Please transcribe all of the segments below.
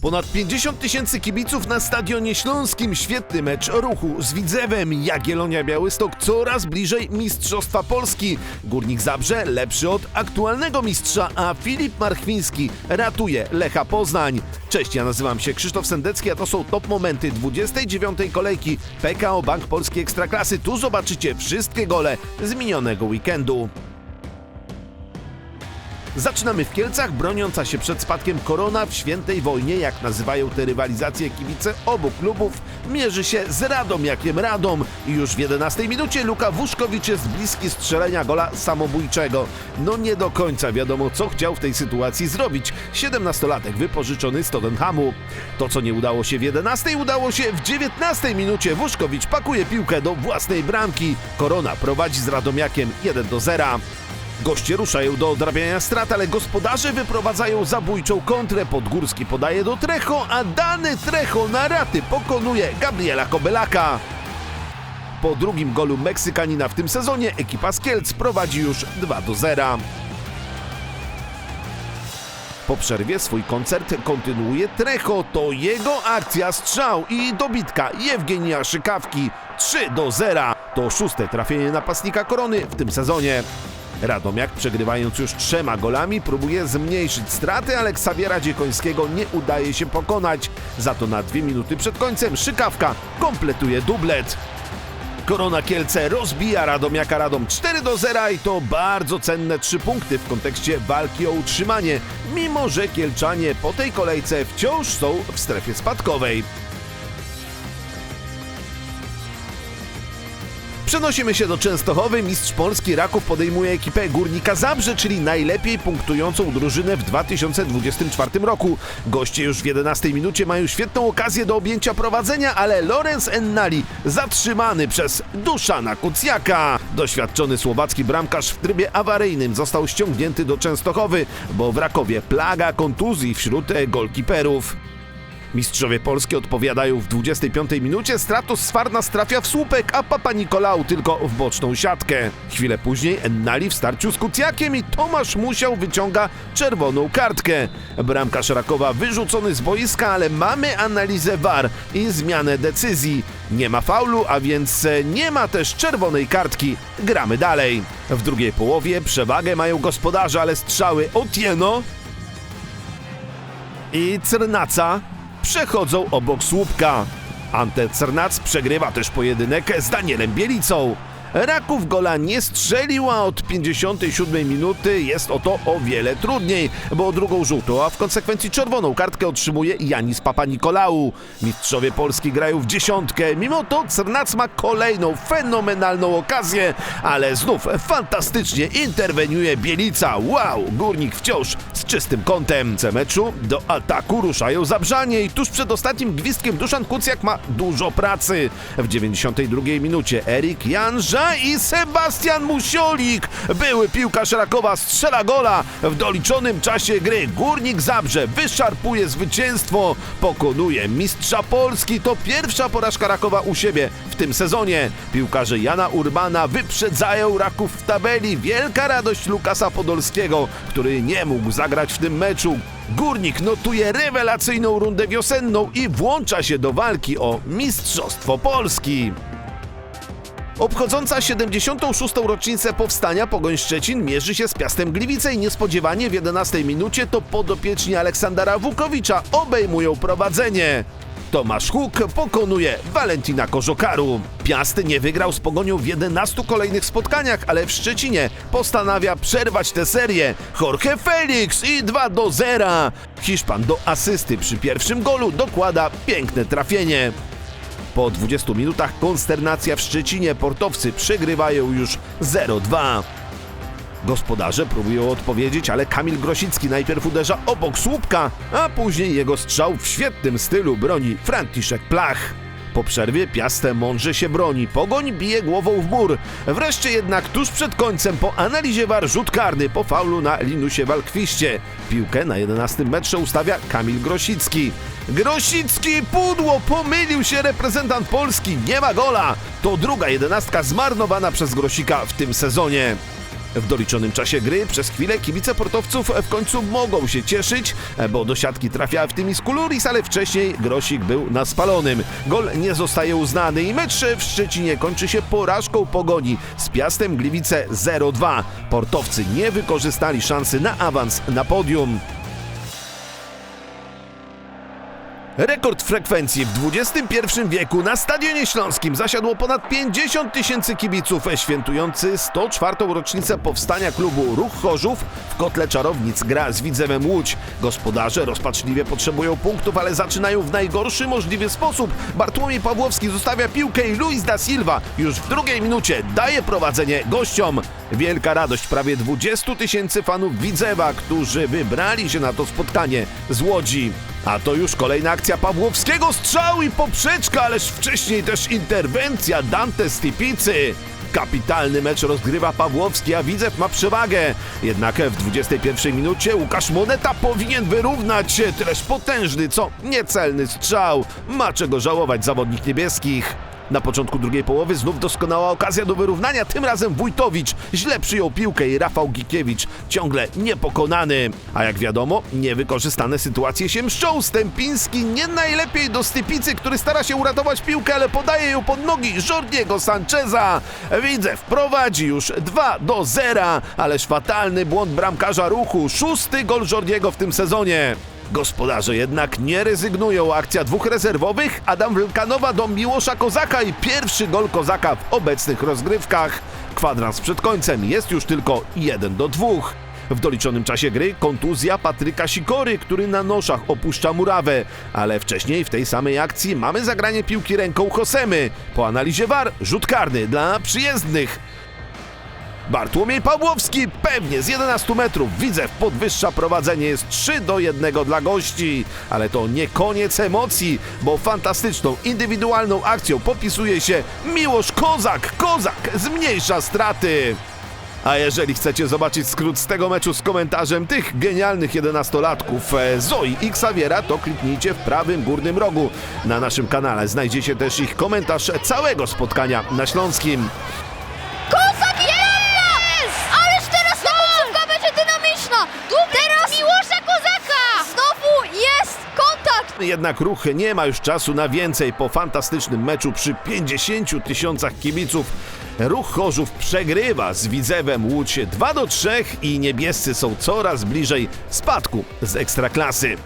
Ponad 50 tysięcy kibiców na Stadionie Śląskim. Świetny mecz ruchu z Widzewem. Jagiellonia Białystok coraz bliżej Mistrzostwa Polski. Górnik Zabrze lepszy od aktualnego mistrza, a Filip Marchwiński ratuje Lecha Poznań. Cześć, ja nazywam się Krzysztof Sendecki, a to są top momenty 29. kolejki PKO Bank Polskiej Ekstraklasy. Tu zobaczycie wszystkie gole z minionego weekendu. Zaczynamy w Kielcach, broniąca się przed spadkiem Korona w świętej wojnie, jak nazywają te rywalizacje kibice obu klubów, mierzy się z Radomiakiem Radom. Już w 11 minucie Luka Wuszkowicz jest bliski strzelenia gola samobójczego. No nie do końca wiadomo, co chciał w tej sytuacji zrobić. 17-latek wypożyczony z Tottenhamu. To, co nie udało się w 11, udało się w 19 minucie. Wuszkowicz pakuje piłkę do własnej bramki. Korona prowadzi z Radomiakiem 1 do 0. Goście ruszają do odrabiania strat, ale gospodarze wyprowadzają zabójczą kontrę. Podgórski podaje do Trecho, a dany Trecho na raty pokonuje Gabriela Kobelaka. Po drugim golu Meksykanina w tym sezonie ekipa z Kielc prowadzi już 2 do 0. Po przerwie swój koncert kontynuuje Trecho. To jego akcja, strzał i dobitka Jewgenia Szykawki 3 do 0. To szóste trafienie napastnika Korony w tym sezonie. Radomiak, przegrywając już trzema golami, próbuje zmniejszyć straty, ale Ksawiera Dziekońskiego nie udaje się pokonać. Za to na dwie minuty przed końcem Szykawka kompletuje dublet. Korona Kielce rozbija Radomiaka Radom 4 do 0 i to bardzo cenne trzy punkty w kontekście walki o utrzymanie, mimo że Kielczanie po tej kolejce wciąż są w strefie spadkowej. Przenosimy się do Częstochowy. Mistrz Polski Raków podejmuje ekipę Górnika Zabrze, czyli najlepiej punktującą drużynę w 2024 roku. Goście już w 11 minucie mają świetną okazję do objęcia prowadzenia, ale Lorenz Ennali zatrzymany przez Duszana Kucjaka. Doświadczony słowacki bramkarz w trybie awaryjnym został ściągnięty do Częstochowy, bo w Rakowie plaga kontuzji wśród golkiperów. Mistrzowie Polski odpowiadają w 25 minucie, Stratos Sfarnas trafia w słupek, a Papa Nikolał tylko w boczną siatkę. Chwilę później Ennali w starciu z Kucjakiem i Tomasz Musiał wyciąga czerwoną kartkę. Bramkarz Rakowa wyrzucony z boiska, ale mamy analizę VAR i zmianę decyzji. Nie ma faulu, a więc nie ma też czerwonej kartki. Gramy dalej. W drugiej połowie przewagę mają gospodarze, ale strzały Otieno i Crnaca przechodzą obok słupka. Ante Crnac przegrywa też pojedynek z Danielem Bielicą. Raków gola nie strzelił, a od 57 minuty jest o to o wiele trudniej, bo drugą żółtą, a w konsekwencji czerwoną kartkę otrzymuje Janis Papa Nikolału. Mistrzowie Polski grają w dziesiątkę, mimo to Crnac ma kolejną fenomenalną okazję, ale znów fantastycznie interweniuje Bielica. Wow, Górnik wciąż z czystym kątem. C meczu do ataku ruszają Zabrzanie i tuż przed ostatnim gwizdkiem Duszan Kucjak ma dużo pracy. W 92 minucie Erik I Sebastian Musiolik. Były piłkarz Rakowa strzela gola w doliczonym czasie gry. Górnik Zabrze wyszarpuje zwycięstwo, pokonuje mistrza Polski. To pierwsza porażka Rakowa u siebie w tym sezonie. Piłkarze Jana Urbana wyprzedzają Raków w tabeli. Wielka radość Lukasa Podolskiego, który nie mógł zagrać w tym meczu. Górnik notuje rewelacyjną rundę wiosenną i włącza się do walki o Mistrzostwo Polski. Obchodząca 76. rocznicę powstania Pogoń Szczecin mierzy się z Piastem Gliwice i niespodziewanie w 11 minucie to podopieczni Aleksandra Wukowicza obejmują prowadzenie. Tomasz Huk pokonuje Valentina Korzokaru. Piast nie wygrał z Pogonią w 11 kolejnych spotkaniach, ale w Szczecinie postanawia przerwać tę serię. Jorge Felix i 2 do 0. Hiszpan do asysty przy pierwszym golu dokłada piękne trafienie. Po 20 minutach konsternacja w Szczecinie. Portowcy przegrywają już 0-2. Gospodarze próbują odpowiedzieć, ale Kamil Grosicki najpierw uderza obok słupka, a później jego strzał w świetnym stylu broni Franciszek Plach. Po przerwie Piastę mądrze się broni, Pogoń bije głową w mur. Wreszcie jednak tuż przed końcem po analizie war rzut karny po faulu na Linusie Walkwiście. Piłkę na 11 metrze ustawia Kamil Grosicki. Grosicki pudło, pomylił się reprezentant Polski, nie ma gola. To druga jedenastka zmarnowana przez Grosika w tym sezonie. W doliczonym czasie gry przez chwilę kibice portowców w końcu mogą się cieszyć, bo do siatki trafiała w tymi Skuluris, ale wcześniej Grosik był na spalonym. Gol nie zostaje uznany i mecz w Szczecinie kończy się porażką Pogoni z Piastem Gliwice 0-2. Portowcy nie wykorzystali szansy na awans na podium. Rekord frekwencji w XXI wieku na Stadionie Śląskim zasiadło ponad 50 tysięcy kibiców świętujący 104. rocznicę powstania klubu Ruch Chorzów w kotle czarownic gra z Widzewem Łódź. Gospodarze rozpaczliwie potrzebują punktów, ale zaczynają w najgorszy możliwy sposób. Bartłomiej Pawłowski zostawia piłkę i Luis da Silva już w drugiej minucie daje prowadzenie gościom. Wielka radość prawie 20 tysięcy fanów Widzewa, którzy wybrali się na to spotkanie z Łodzi. A to już kolejna akcja Pawłowskiego, strzał i poprzeczka, ależ wcześniej też interwencja Dante Stipicy. Kapitalny mecz rozgrywa Pawłowski, a Widzew ma przewagę. Jednak w 21 minucie Łukasz Moneta powinien wyrównać tyleż potężny, co niecelny strzał. Ma czego żałować zawodnik niebieskich. Na początku drugiej połowy znów doskonała okazja do wyrównania, tym razem Wójtowicz źle przyjął piłkę i Rafał Gikiewicz ciągle niepokonany. A jak wiadomo, niewykorzystane sytuacje się mszczą. Stępiński nie najlepiej do Stypicy, który stara się uratować piłkę, ale podaje ją pod nogi Jordiego Sancheza. Widzę, wprowadzi już 2 do 0, ależ fatalny błąd bramkarza ruchu. Szósty gol Jordiego w tym sezonie. Gospodarze jednak nie rezygnują. Akcja dwóch rezerwowych, Adam Wylkanowa do Miłosza Kozaka i pierwszy gol Kozaka w obecnych rozgrywkach. Kwadrans przed końcem jest już tylko 1 do 2. W doliczonym czasie gry kontuzja Patryka Sikory, który na noszach opuszcza murawę. Ale wcześniej w tej samej akcji mamy zagranie piłki ręką Hosemy. Po analizie VAR rzut karny dla przyjezdnych. Bartłomiej Pawłowski pewnie z 11 metrów. Widzew podwyższa prowadzenie. Jest 3 do 1 dla gości. Ale to nie koniec emocji, bo fantastyczną, indywidualną akcją popisuje się Miłosz Kozak. Kozak zmniejsza straty. A jeżeli chcecie zobaczyć skrót z tego meczu z komentarzem tych genialnych 11-latków e, Zoi i Xaviera, to kliknijcie w prawym górnym rogu. Na naszym kanale znajdziecie też ich komentarz całego spotkania na Śląskim. Kozak jest! Ależ teraz ta końcówka będzie dynamiczna! Tu teraz Miłosza Kozaka! Znowu jest kontakt! Jednak ruch nie ma już czasu na więcej po fantastycznym meczu przy 50 tysiącach kibiców. Ruch Chorzów przegrywa z Widzewem Łódź 2 do 3 i niebiescy są coraz bliżej spadku z Ekstraklasy.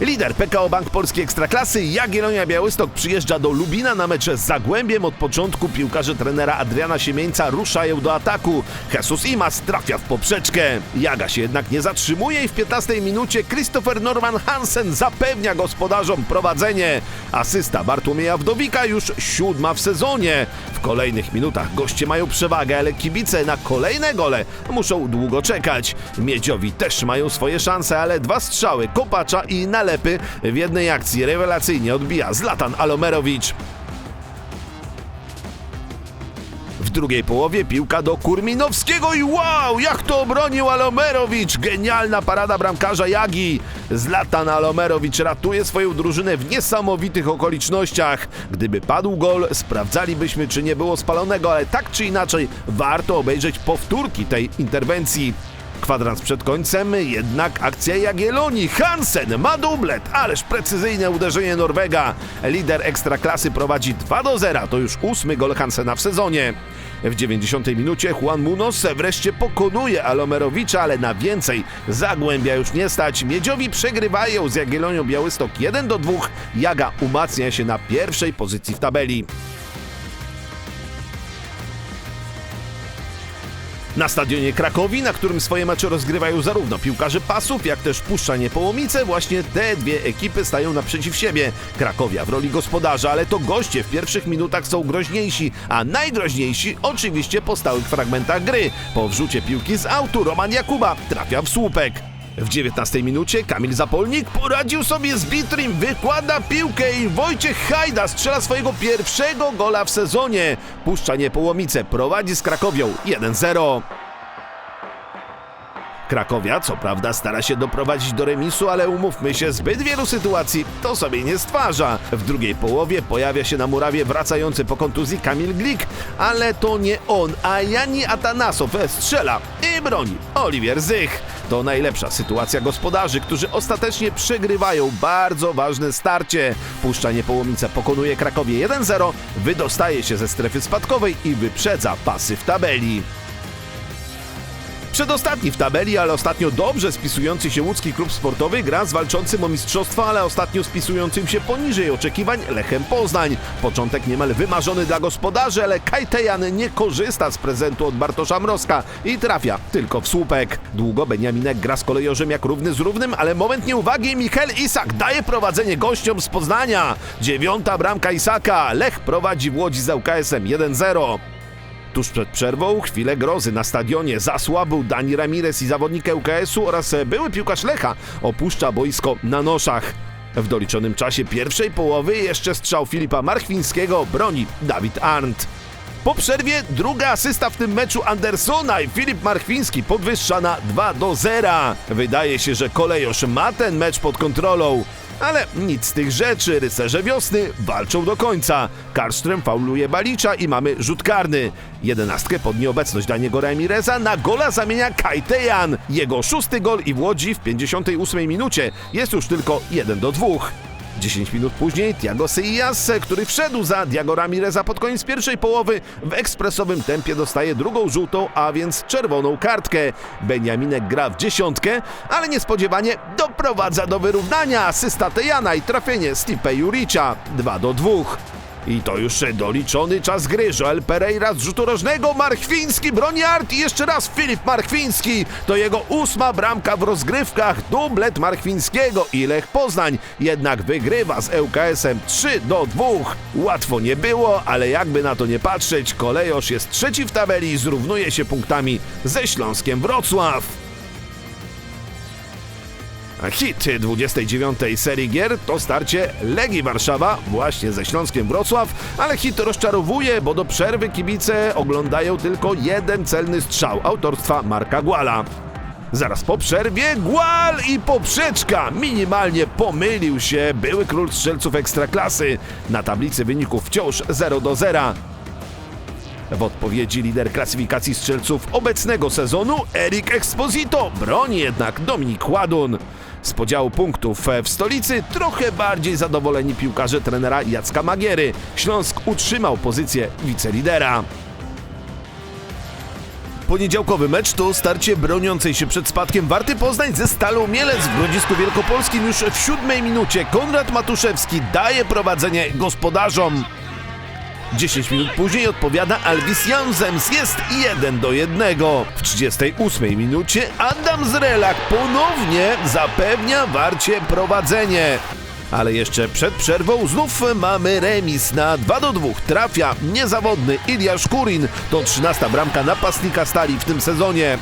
Lider PKO Bank Polskiej Ekstraklasy Jagiellonia Białystok przyjeżdża do Lubina na mecze z Zagłębiem. Od początku piłkarze trenera Adriana Siemieńca ruszają do ataku. Jesus Imas trafia w poprzeczkę. Jaga się jednak nie zatrzymuje i w 15 minucie Christopher Norman Hansen zapewnia gospodarzom prowadzenie. Asysta Bartłomieja Wdowika już siódma w sezonie. W kolejnych minutach goście mają przewagę, ale kibice na kolejne gole muszą długo czekać. Miedziowi też mają swoje szanse, ale dwa strzały Kopacza i W jednej akcji rewelacyjnie odbija Zlatan Alomerowicz. W drugiej połowie piłka do Kurminowskiego i wow, jak to obronił Alomerowicz! Genialna parada bramkarza Jagi. Zlatan Alomerowicz ratuje swoją drużynę w niesamowitych okolicznościach. Gdyby padł gol, sprawdzalibyśmy, czy nie było spalonego, ale tak czy inaczej warto obejrzeć powtórki tej interwencji. Kwadrans przed końcem, jednak akcja Jagiellonii. Hansen ma dublet, ależ precyzyjne uderzenie Norwega. Lider ekstraklasy prowadzi 2 do 0, to już ósmy gol Hansena w sezonie. W 90 minucie Juan Munoz wreszcie pokonuje Alomerowicza, ale na więcej Zagłębia już nie stać. Miedziowi przegrywają z Jagiellonią Białystok 1 do 2. Jaga umacnia się na pierwszej pozycji w tabeli. Na stadionie Krakowi, na którym swoje mecze rozgrywają zarówno piłkarze pasów, jak też Puszczanie Połomice, właśnie te dwie ekipy stają naprzeciw siebie. Krakowia w roli gospodarza, ale to goście w pierwszych minutach są groźniejsi, a najgroźniejsi oczywiście po stałych fragmentach gry. Po wrzucie piłki z autu Roman Jakuba trafia w słupek. W 19 minucie Kamil Zapolnik poradził sobie z Bitrim, wykłada piłkę i Wojciech Hajda strzela swojego pierwszego gola w sezonie. Puszczanie Połomice prowadzi z Krakowią 1-0. Krakowia co prawda stara się doprowadzić do remisu, ale umówmy się, zbyt wielu sytuacji to sobie nie stwarza. W drugiej połowie pojawia się na murawie wracający po kontuzji Kamil Glik, ale to nie on, a Jani Atanasow strzela i broni Oliwier Zych. To najlepsza sytuacja gospodarzy, którzy ostatecznie przegrywają bardzo ważne starcie. Puszcza Niepołomice pokonuje Krakowie 1-0, wydostaje się ze strefy spadkowej i wyprzedza pasy w tabeli. Przedostatni w tabeli, ale ostatnio dobrze spisujący się łódzki klub sportowy gra z walczącym o mistrzostwo, ale ostatnio spisującym się poniżej oczekiwań Lechem Poznań. Początek niemal wymarzony dla gospodarzy, ale Kajtejan nie korzysta z prezentu od Bartosza Mrozka i trafia tylko w słupek. Długo Beniaminek gra z kolejorzem jak równy z równym, ale moment nieuwagi Michel Isak daje prowadzenie gościom z Poznania. Dziewiąta bramka Isaka. Lech prowadzi w Łodzi z ŁKS-em 1-0. Tuż przed przerwą chwilę grozy na stadionie zasłabł Dani Ramirez i zawodnik ŁKS-u oraz były piłkarz Lecha opuszcza boisko na noszach. W doliczonym czasie pierwszej połowy jeszcze strzał Filipa Marchwińskiego broni Dawid Arndt. Po przerwie druga asysta w tym meczu Andersona i Filip Marchwiński podwyższa na 2 do 0. Wydaje się, że kolejosz ma ten mecz pod kontrolą. Ale nic z tych rzeczy, rycerze wiosny walczą do końca. Karström fauluje Balicza i mamy rzut karny. Jedenastkę pod nieobecność Daniego Ramireza na gola zamienia Kajtejan. Jego szósty gol i w Łodzi w 58 minucie jest już tylko 1 do 2. 10 minut później Thiago Seias, który wszedł za Diago Ramireza pod koniec pierwszej połowy, w ekspresowym tempie dostaje drugą żółtą, a więc czerwoną kartkę. Beniaminek gra w dziesiątkę, ale niespodziewanie doprowadza do wyrównania asysta Tejana i trafienie Stipe Juricza 2 do 2. I to już doliczony czas gry. Joel Pereira z rzutu rożnego, Marchwiński broni Art i jeszcze raz Filip Marchwiński. To jego ósma bramka w rozgrywkach, dublet Marchwińskiego i Lech Poznań. Jednak wygrywa z ŁKS-em 3 do 2. Łatwo nie było, ale jakby na to nie patrzeć, Kolejosz jest trzeci w tabeli i zrównuje się punktami ze Śląskiem Wrocław. Hit 29. serii gier to starcie Legii Warszawa właśnie ze Śląskiem Wrocław, ale hit rozczarowuje, bo do przerwy kibice oglądają tylko jeden celny strzał autorstwa Marka Głala. Zaraz po przerwie Głal i poprzeczka! Minimalnie pomylił się były król strzelców ekstraklasy. Na tablicy wyników wciąż 0 do 0. W odpowiedzi lider klasyfikacji strzelców obecnego sezonu Erik Exposito broni jednak Dominik Ładun. Z podziału punktów w stolicy trochę bardziej zadowoleni piłkarze trenera Jacka Magiery. Śląsk utrzymał pozycję wicelidera. Poniedziałkowy mecz to starcie broniącej się przed spadkiem Warty Poznań ze Stalą Mielec w Grodzisku Wielkopolskim już w siódmej minucie. Konrad Matuszewski daje prowadzenie gospodarzom. 10 minut później odpowiada Alvis Jansems, jest 1 do 1. W 38 minucie Adam Zrelak ponownie zapewnia Warcie prowadzenie. Ale jeszcze przed przerwą znów mamy remis na 2 do 2. Trafia niezawodny Ilja Szkurin. To 13 bramka napastnika Stali w tym sezonie.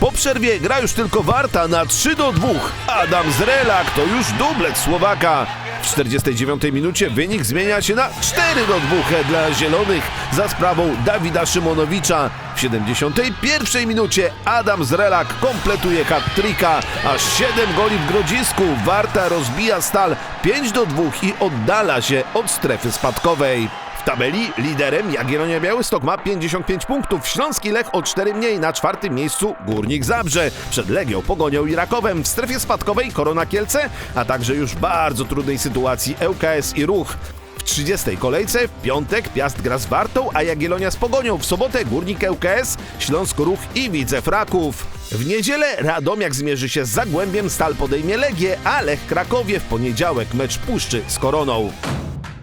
Po przerwie gra już tylko Warta na 3 do 2. Adam Zrelak to już dublet Słowaka. W 49 minucie wynik zmienia się na 4 do 2 dla Zielonych za sprawą Dawida Szymonowicza. W 71 minucie Adam Zrelak kompletuje hat-tricka, aż 7 goli w Grodzisku. Warta rozbija stal 5 do 2 i oddala się od strefy spadkowej. W tabeli liderem Jagiellonia Białystok ma 55 punktów, Śląski Lech o 4 mniej na czwartym miejscu Górnik Zabrze, przed Legią, Pogonią i Rakowem w strefie spadkowej Korona Kielce, a także już bardzo trudnej sytuacji ŁKS i Ruch. W 30. kolejce w piątek Piast gra z Wartą, a Jagiellonia z Pogonią. W sobotę Górnik ŁKS, Śląsk Ruch i Widzew Raków. W niedzielę Radomiak zmierzy się z Zagłębiem, Stal podejmie Legię, a Lech Krakowie w poniedziałek mecz Puszczy z Koroną.